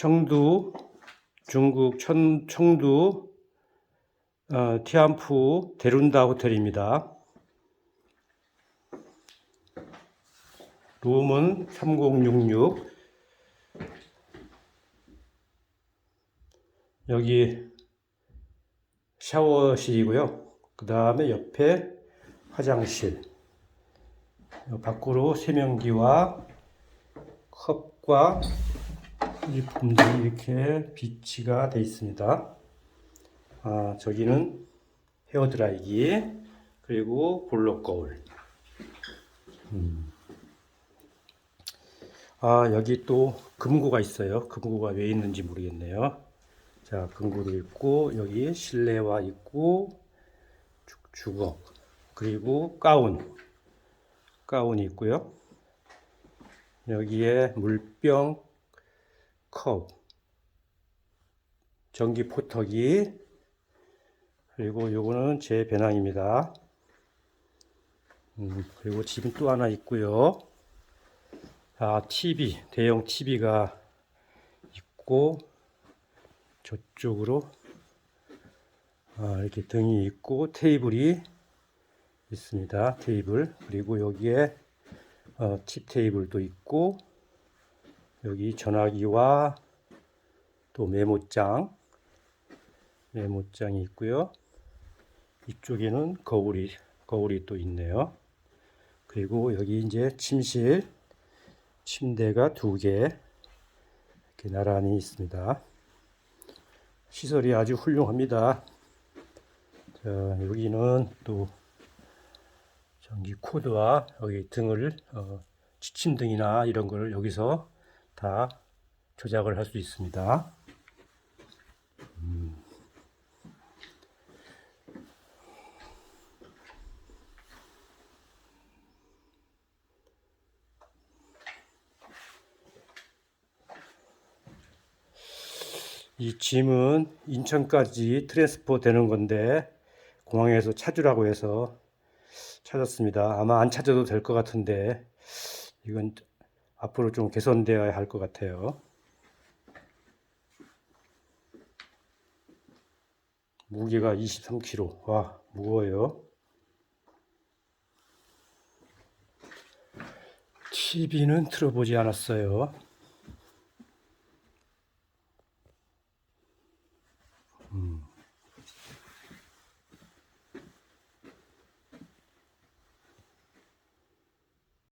청두 중국 천, 청두 어, 티안푸 데룬다 호텔입니다. 룸은 3066 여기 샤워실이고요. 그 다음에 옆에 화장실 밖으로 세면기와 컵과 유품들이 이렇게 비치가 되어 있습니다. 아, 저기는 헤어드라이기 그리고 볼록 거울. 음. 아, 여기 또 금고가 있어요. 금고가 왜 있는지 모르겠네요. 자, 금고도 있고 여기 실내화 있고 주- 주걱 그리고 가운 가운이 있고요. 여기에 물병 컵 전기 포터기 그리고 요거는 제 배낭입니다. 음, 그리고 집은 또 하나 있고요. 아, TV, 대형 TV가 있고, 저쪽으로, 아, 이렇게 등이 있고, 테이블이 있습니다. 테이블. 그리고 여기에, 어, 티 테이블도 있고, 여기 전화기와 또 메모장, 메모장이 있고요. 이쪽에는 거울이, 거울이 또 있네요. 그리고 여기 이제 침실, 침대가 두 개 이렇게 나란히 있습니다. 시설이 아주 훌륭합니다. 자, 여기는 또 전기 코드와 여기 등을 어, 지침등이나 이런 걸 여기서 다 조작을 할 수 있습니다. 음. 이 짐은 인천까지 트랜스포 되는 건데 공항에서 찾으라고 해서 찾았습니다. 아마 안 찾아도 될 것 같은데 이건 앞으로 좀 개선되어야 할 것 같아요. 무게가 23kg. 와, 무거워요. TV는 틀어보지 않았어요.